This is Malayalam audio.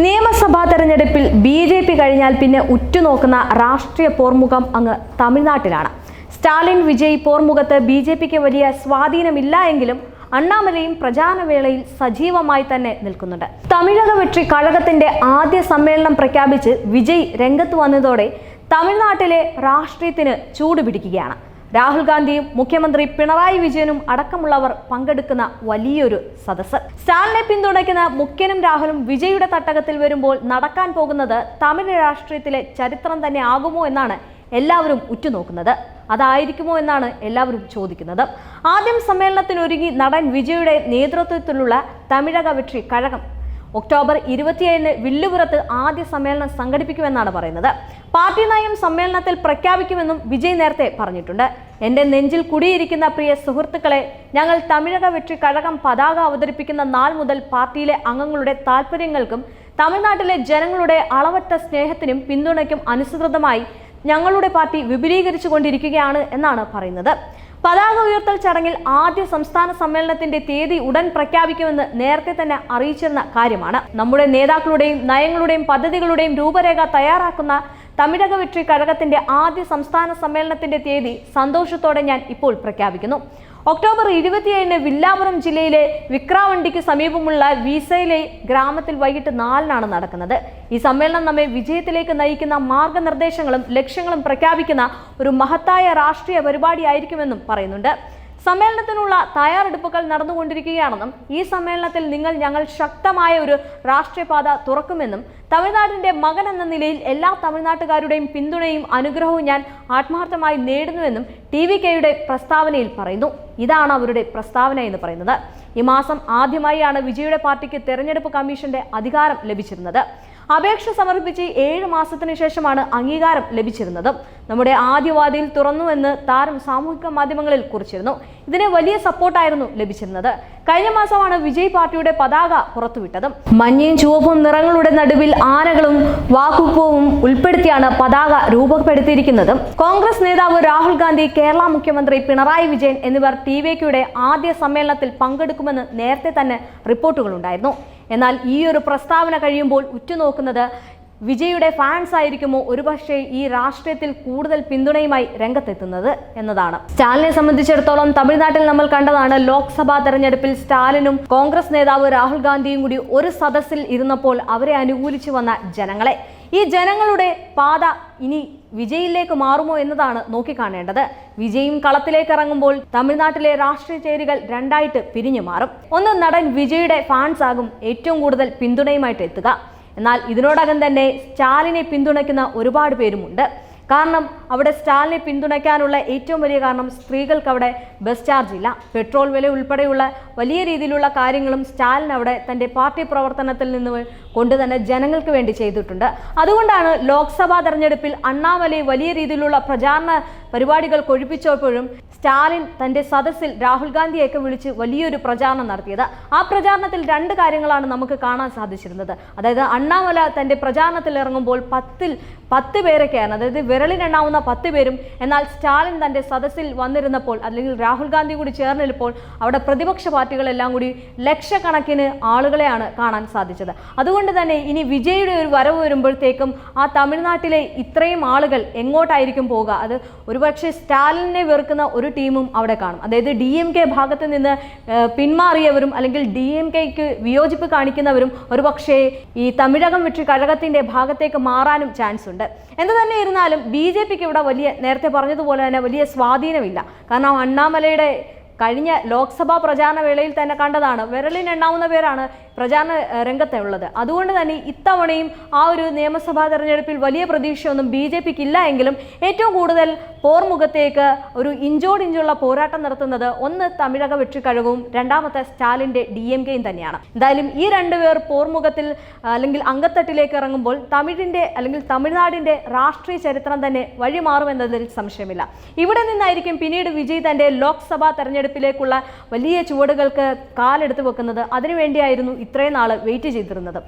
നിയമസഭാ തെരഞ്ഞെടുപ്പിൽ ബി ജെ പി കഴിഞ്ഞാൽ പിന്നെ ഉറ്റുനോക്കുന്ന രാഷ്ട്രീയ പോർമുഖം അങ്ങ് തമിഴ്നാട്ടിലാണ്. സ്റ്റാലിൻ വിജയ് പോർമുഖത്ത് ബി ജെ പിക്ക് വലിയ സ്വാധീനമില്ല എങ്കിലും അണ്ണാമലയും പ്രചാരണവേളയിൽ സജീവമായി തന്നെ നിൽക്കുന്നുണ്ട്. തമിഴക വെற்றி കഴകത്തിന്റെ ആദ്യ സമ്മേളനം പ്രഖ്യാപിച്ച് വിജയ് രംഗത്ത് വന്നതോടെ തമിഴ്നാട്ടിലെ രാഷ്ട്രീയത്തിന് ചൂടുപിടിക്കുകയാണ് രാഹുൽ ഗാന്ധിയും മുഖ്യമന്ത്രി പിണറായി വിജയനും അടക്കമുള്ളവർ പങ്കെടുക്കുന്ന വലിയൊരു സദസ്സ്. സ്റ്റാലിനെ പിന്തുണയ്ക്കുന്ന മുഖ്യനും രാഹുലും വിജയുടെ തട്ടകത്തിൽ വരുമ്പോൾ നടക്കാൻ പോകുന്നത് തമിഴ് രാഷ്ട്രീയത്തിലെ ചരിത്രം തന്നെ ആകുമോ എന്നാണ് എല്ലാവരും ഉറ്റുനോക്കുന്നത്. അതായിരിക്കുമോ എന്നാണ് എല്ലാവരും ചോദിക്കുന്നത്. ആദ്യം സമ്മേളനത്തിനൊരുങ്ങി നടൻ വിജയുടെ നേതൃത്വത്തിലുള്ള തമിഴക വെற்றி കഴകം ഒക്ടോബർ ഇരുപത്തിയേഴിന് വില്ലുപുറത്ത് ആദ്യ സമ്മേളനം സംഘടിപ്പിക്കുമെന്നാണ് പറയുന്നത്. പാർട്ടി നയം സമ്മേളനത്തിൽ പ്രഖ്യാപിക്കുമെന്നും വിജയ് നേരത്തെ പറഞ്ഞിട്ടുണ്ട്. എന്റെ നെഞ്ചിൽ കുടിയിരിക്കുന്ന പ്രിയ സുഹൃത്തുക്കളെ ഞങ്ങൾ തമിഴക വെற்றி കഴകം പതാക അവതരിപ്പിക്കുന്ന നാൾ മുതൽ പാർട്ടിയിലെ അംഗങ്ങളുടെ താല്പര്യങ്ങൾക്കും തമിഴ്നാട്ടിലെ ജനങ്ങളുടെ അളവറ്റ സ്നേഹത്തിനും പിന്തുണയ്ക്കും അനുസൃതമായി ഞങ്ങളുടെ പാർട്ടി വിപുലീകരിച്ചു കൊണ്ടിരിക്കുകയാണ് എന്നാണ് പറയുന്നത്. പതാക ഉയർത്തൽ ചടങ്ങിൽ ആദ്യ സംസ്ഥാന സമ്മേളനത്തിന്റെ തീയതി ഉടൻ പ്രഖ്യാപിക്കുമെന്ന് നേരത്തെ തന്നെ അറിയിച്ചിരുന്ന കാര്യമാണ്. നമ്മുടെ നേതാക്കളുടെയും നയങ്ങളുടെയും പദ്ധതികളുടെയും രൂപരേഖ തയ്യാറാക്കുന്ന തമിഴക വെട്രി കഴകത്തിന്റെ ആദ്യ സംസ്ഥാന സമ്മേളനത്തിന്റെ തീയതി സന്തോഷത്തോടെ ഞാൻ ഇപ്പോൾ പ്രഖ്യാപിക്കുന്നു. ഒക്ടോബർ ഇരുപത്തിയേഴിന് വില്ലാപുരം ജില്ലയിലെ വിക്രാവണ്ടിക്ക് സമീപമുള്ള വിസയിലെ ഗ്രാമത്തിൽ വൈകിട്ട് നാലിനാണ് നടക്കുന്നത്. ഈ സമ്മേളനം നമ്മെ വിജയത്തിലേക്ക് നയിക്കുന്ന മാർഗനിർദ്ദേശങ്ങളും ലക്ഷ്യങ്ങളും പ്രഖ്യാപിക്കുന്ന ഒരു മഹത്തായ രാഷ്ട്രീയ പരിപാടിയായിരിക്കുമെന്നും പറയുന്നുണ്ട്. സമ്മേളനത്തിനുള്ള തയ്യാറെടുപ്പുകൾ നടന്നുകൊണ്ടിരിക്കുകയാണെന്നും ഈ സമ്മേളനത്തിൽ നിങ്ങൾ ഞങ്ങൾ ശക്തമായ ഒരു രാഷ്ട്രീയപാത തുറക്കുമെന്നും തമിഴ്നാടിന്റെ മകൻ എന്ന നിലയിൽ എല്ലാ തമിഴ്നാട്ടുകാരുടെയും പിന്തുണയും അനുഗ്രഹവും ഞാൻ ആത്മാർത്ഥമായി നേടുന്നുവെന്നും ടി വി കെയുടെ പ്രസ്താവനയിൽ പറയുന്നു. ഇതാണ് അവരുടെ പ്രസ്താവന എന്ന് പറയുന്നത്. ഈ മാസം ആദ്യമായാണ് വിജയുടെ പാർട്ടിക്ക് തെരഞ്ഞെടുപ്പ് കമ്മീഷന്റെ അധികാരം ലഭിച്ചിരുന്നത്. അപേക്ഷ സമർപ്പിച്ച് ഏഴ് മാസത്തിന് ശേഷമാണ് അംഗീകാരം ലഭിച്ചിരുന്നത്. നമ്മുടെ ആദ്യവാദിയിൽ തുറന്നുവെന്ന് താരം സാമൂഹിക മാധ്യമങ്ങളിൽ കുറിച്ചിരുന്നു. ഇതിന് വലിയ സപ്പോർട്ടായിരുന്നു ലഭിച്ചിരുന്നത്. കഴിഞ്ഞ മാസമാണ് വിജയ് പാർട്ടിയുടെ പതാക പുറത്തുവിട്ടത്. മഞ്ഞയും ചുവപ്പും നിറങ്ങളുടെ നടുവിൽ ആനകളും വാക്കുപ്പവും ഉൾപ്പെടുത്തിയാണ് പതാക രൂപപ്പെടുത്തിയിരിക്കുന്നത്. കോൺഗ്രസ് നേതാവ് രാഹുൽ ഗാന്ധി കേരള മുഖ്യമന്ത്രി പിണറായി വിജയൻ എന്നിവർ ടി വിക്കയുടെ ആദ്യ സമ്മേളനത്തിൽ പങ്കെടുക്കുമെന്ന് നേരത്തെ തന്നെ റിപ്പോർട്ടുകളുണ്ടായിരുന്നു. എന്നാൽ ഈ ഒരു പ്രസ്താവന കഴിയുമ്പോൾ ഉറ്റുനോക്കുന്നത് വിജയുടെ ഫാൻസ് ആയിരിക്കുമോ ഒരുപക്ഷെ ഈ രാഷ്ട്രീയത്തിൽ കൂടുതൽ പിന്തുണയുമായി രംഗത്തെത്തുന്നത് എന്നതാണ്. സ്റ്റാലിനെ സംബന്ധിച്ചിടത്തോളം തമിഴ്നാട്ടിൽ നമ്മൾ കണ്ടതാണ് ലോക്സഭാ തെരഞ്ഞെടുപ്പിൽ സ്റ്റാലിനും കോൺഗ്രസ് നേതാവ് രാഹുൽ ഗാന്ധിയും കൂടി ഒരു സദസ്സിൽ ഇരുന്നപ്പോൾ അവരെ അനുകൂലിച്ചു വന്ന ജനങ്ങളെ. ഈ ജനങ്ങളുടെ പാത ഇനി വിജയിലേക്ക് മാറുമോ എന്നതാണ് നോക്കിക്കാണേണ്ടത്. വിജയും കളത്തിലേക്ക് ഇറങ്ങുമ്പോൾ തമിഴ്നാട്ടിലെ രാഷ്ട്രീയ ചേരികൾ രണ്ടായിട്ട് പിരിഞ്ഞു മാറും. ഒന്ന് നടൻ വിജയുടെ ഫാൻസ് ആകും ഏറ്റവും കൂടുതൽ പിന്തുണയുമായിട്ട് എത്തുക. എന്നാൽ ഇതിനോടകം തന്നെ സ്റ്റാലിനെ പിന്തുണയ്ക്കുന്ന ഒരുപാട് പേരുമുണ്ട്. കാരണം അവിടെ സ്റ്റാലിനെ പിന്തുണയ്ക്കാനുള്ള ഏറ്റവും വലിയ കാരണം സ്ത്രീകൾക്ക് അവിടെ ബസ് ചാർജ് ഇല്ല. പെട്രോൾ വില ഉൾപ്പെടെയുള്ള വലിയ രീതിയിലുള്ള കാര്യങ്ങളും സ്റ്റാലിൻ അവിടെ തന്റെ പാർട്ടി പ്രവർത്തനത്തിൽ നിന്ന് കൊണ്ട് തന്നെ ജനങ്ങൾക്ക് വേണ്ടി ചെയ്തിട്ടുണ്ട്. അതുകൊണ്ടാണ് ലോക്സഭാ തെരഞ്ഞെടുപ്പിൽ അണ്ണാമലൈ വലിയ രീതിയിലുള്ള പ്രചാരണ പരിപാടികൾ കൊഴിപ്പിച്ചപ്പോഴും സ്റ്റാലിൻ തന്റെ സദസ്സിൽ രാഹുൽ ഗാന്ധിയൊക്കെ വിളിച്ച് വലിയൊരു പ്രചാരണം നടത്തിയത്. ആ പ്രചാരണത്തിൽ രണ്ട് കാര്യങ്ങളാണ് നമുക്ക് കാണാൻ സാധിച്ചിരുന്നത്. അതായത് അണ്ണാമല തന്റെ പ്രചാരണത്തിൽ ഇറങ്ങുമ്പോൾ പത്തിൽ പത്ത് പേരൊക്കെയാണ് അതായത് വിരലിനെണ്ണാവുന്ന പത്ത് പേരും എന്നാൽ സ്റ്റാലിൻ തന്റെ സദസ്സിൽ വന്നിരുന്നപ്പോൾ അല്ലെങ്കിൽ രാഹുൽ ഗാന്ധി കൂടി ചേർന്നിരുപ്പോൾ അവിടെ പ്രതിപക്ഷ പാർട്ടികളെല്ലാം കൂടി ലക്ഷക്കണക്കിന് ആളുകളെയാണ് കാണാൻ സാധിച്ചത്. അതുകൊണ്ട് തന്നെ ഇനി വിജയുടെ ഒരു വരവ് വരുമ്പോഴത്തേക്കും ആ തമിഴ്നാട്ടിലെ ഇത്രയും ആളുകൾ എങ്ങോട്ടായിരിക്കും പോവുക? അത് ഒരുപക്ഷെ സ്റ്റാലിനെ വെറുക്കുന്ന ഒരു ടീമും അവിടെ കാണും. അതായത് ഡി എം കെ ഭാഗത്ത് നിന്ന് പിന്മാറിയവരും അല്ലെങ്കിൽ ഡി എം കെക്ക് വിയോജിപ്പ് കാണിക്കുന്നവരും ഒരുപക്ഷെ ഈ തമിഴകം വെച്ച് കഴകത്തിന്റെ ഭാഗത്തേക്ക് മാറാനും ചാൻസ് ഉണ്ട്. എന്ത് തന്നെ ഇരുന്നാലും ബി ജെ പിക്ക് ഇവിടെ വലിയ നേരത്തെ പറഞ്ഞതുപോലെ തന്നെ വലിയ സ്വാധീനമില്ല. കാരണം അണ്ണാമലയുടെ കഴിഞ്ഞ ലോക്സഭാ പ്രചാരണ വേളയിൽ തന്നെ കണ്ടതാണ്. വിരലിനെണ്ണാവുന്ന പേരാണ് പ്രചാരണ രംഗത്തെ ഉള്ളത്. അതുകൊണ്ട് തന്നെ ഇത്തവണയും ആ ഒരു നിയമസഭാ തെരഞ്ഞെടുപ്പിൽ വലിയ പ്രതീക്ഷയൊന്നും ബി ജെ പിക്ക് ഇല്ല എങ്കിലും ഏറ്റവും കൂടുതൽ പോർമുഖത്തേക്ക് ഒരു ഇഞ്ചോടിഞ്ചുള്ള പോരാട്ടം നടത്തുന്നത് ഒന്ന് തമിഴക വെട്ടിക്കഴുകും രണ്ടാമത്തെ സ്റ്റാലിന്റെ ഡി എം കെയും തന്നെയാണ്. എന്തായാലും ഈ രണ്ടുപേർ പോർമുഖത്തിൽ അല്ലെങ്കിൽ അങ്കത്തട്ടിലേക്ക് ഇറങ്ങുമ്പോൾ തമിഴിന്റെ അല്ലെങ്കിൽ തമിഴ്നാടിന്റെ രാഷ്ട്രീയ ചരിത്രം തന്നെ വഴിമാറുമെന്നതിൽ സംശയമില്ല. ഇവിടെ നിന്നായിരിക്കും പിന്നീട് വിജയ് തന്റെ ലോക്സഭാ തെരഞ്ഞെടുപ്പിലേക്കുള്ള വലിയ ചുവടുകൾക്ക് കാലെടുത്ത് വെക്കുന്നത് അതിനുവേണ്ടിയായിരുന്നു ഇത്രയും നാൾ വെയിറ്റ് ചെയ്തിരുന്നത്.